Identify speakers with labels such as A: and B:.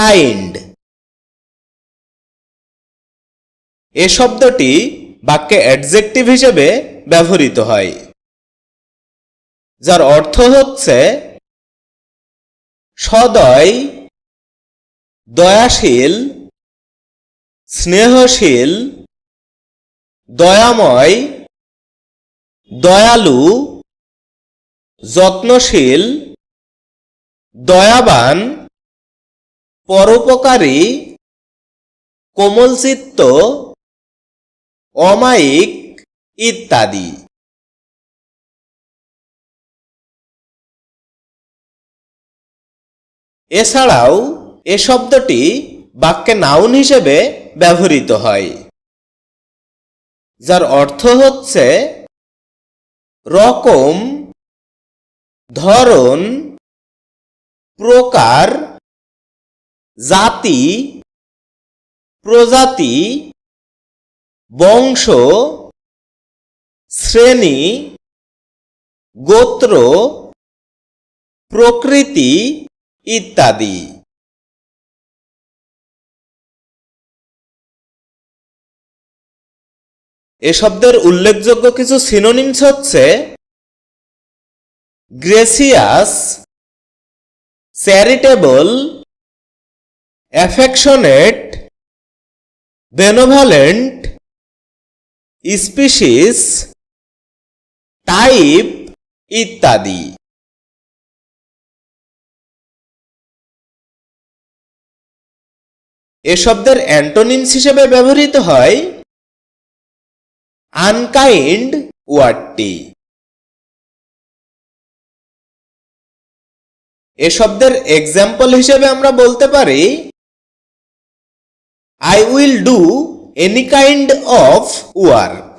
A: Kind এ শব্দটি বাক্যে adjective হিসেবে ব্যবহৃত হয়, যার অর্থ হচ্ছে সদয়, দয়াশীল, স্নেহশীল, দয়াময়, দয়ালু, যত্নশীল, দয়াবান পরোপকারী কোমলচিত্ত, অমায়িক ইত্যাদি। এছাড়াও এ শব্দটি বাক্যে নাউন হিসেবে ব্যবহৃত হয়, যার অর্থ হচ্ছে রকম ধরন প্রকার জাতি, প্রজাতি, বংশ, শ্রেণি, গোত্র, প্রকৃতি ইত্যাদি। এ শব্দের উল্লেখযোগ্য কিছু সিনোনিমস হচ্ছে gracious, charitable affectionate benevolent species type ইত্যাদি। এ শব্দের অ্যান্টোনিমস হিসেবে ব্যবহৃত হয় আনকাইন্ড ওয়ার্ডটি। এ শব্দের এক্সাম্পল হিসেবে আমরা বলতে পারি I will do any kind of work.